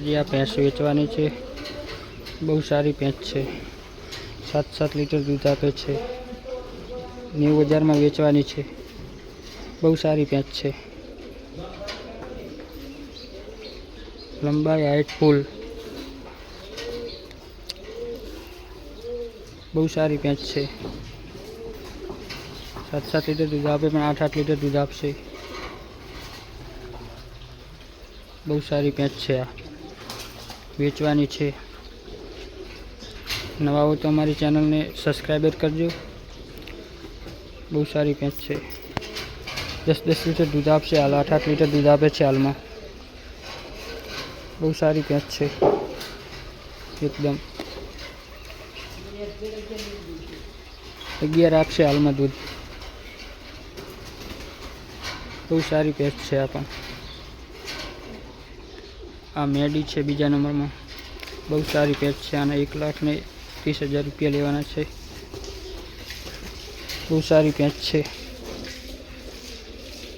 મિત્રાજી આ ભેંસ વેચવાની છે. બહુ સારી ભેંસ છે. સાત સાત લીટર દૂધ આપે છે. નેવું હજારમાં વેચવાની છે. બહુ સારી ભેંસ છે. લંબાઈ હાઈટ ફૂલ. બહુ સારી ભેંસ છે. સાત સાત લીટર દૂધ આપે, પણ આઠ આઠ લીટર દૂધ આપશે. બહુ સારી ભેંસ છે આ. વેચવાની છે. નવા હો તો અમારી ચેનલને સબસ્ક્રાઈબર કરજો. બહુ સારી ભેંસ છે. દસ દસ લીટર દૂધ આપશે, હાલ આઠ આઠ લીટર દૂધ આપે છે હાલમાં. બહુ સારી ભેંસ છે. એકદમ. અગિયાર આપશે હાલમાં દૂધ. બહુ સારી ભેંસ છે આ પણ. આ મેડી છે બીજા નંબરમાં. બહુ સારી પેચ છે આના એક લાખ ને ત્રીસ હજાર રૂપિયા લેવાના છે. બહુ સારી પેચ છે.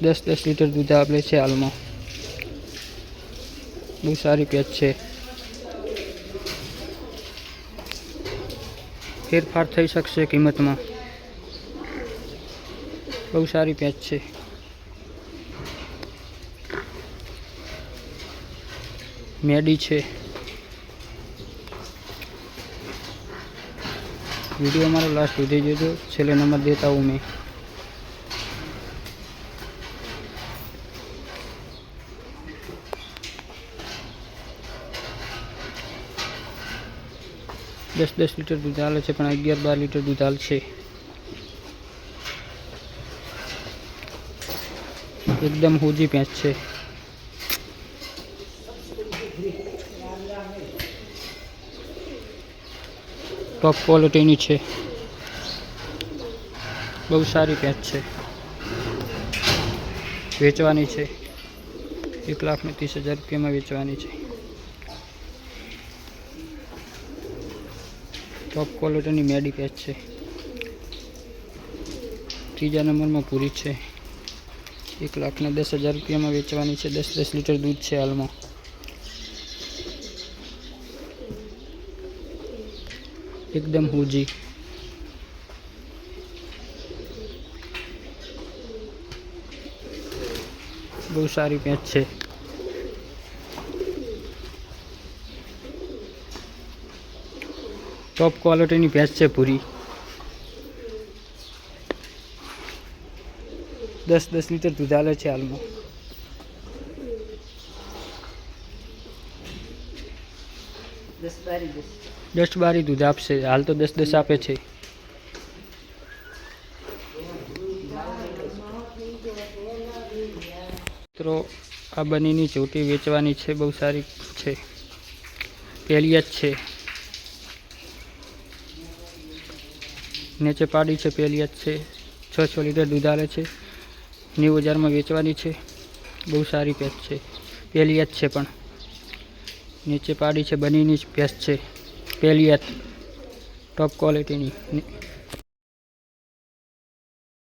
દસ દસ લીટર દૂધ આપે છે હાલમાં. બહુ સારી પેચ છે. ફેરફાર થઈ શકશે કિંમતમાં. બહુ સારી પેચ છે. મેડી છે. વીડિયો અમારો લાસ્ટ સુધી જોજો. છેલ્લે નંબર દેતા હું મેં. દસ દસ લીટર દૂધ હાલે છે, પણ અગિયાર બાર લીટર દૂધ હાલ છે. એકદમ હોજી ભેંસ છે. ટોપ ક્વોલિટીની છે. બહુ સારી પેચ છે. વેચવાની છે. એક લાખ ને ત્રીસ હજાર રૂપિયામાં વેચવાની છે. ટોપ ક્વોલિટીની મેડી પેચ છે. ત્રીજા નંબરમાં પૂરી છે. એક લાખ ને દસ હજાર રૂપિયામાં વેચવાની છે. દસ દસ લીટર દૂધ છે હાલમાં. એકદમ હુજી. બહુ સારી પેચ છે. ટોપ ક્વોલિટીની પેચ છે પૂરી. દસ દસ લીટર દૂધ આલે છે હાલમાં. દસ બારી દૂધ આપશે. હાલ તો દસ દસ આપે છે. મિત્રો, આ બનીની ચોટી વેચવાની છે. બહુ સારી છે. પહેલી જ છે. નીચે પાડી છે પહેલી જ છે. છ છ લીટર દૂધ આલે છે. નેવું હજારમાં વેચવાની છે. બહુ સારી પેચ છે. પહેલી જ છે પણ. નીચે પાડી છે બનીની જ ભેંસ છે પહેલી ટોપ ક્વોલિટીની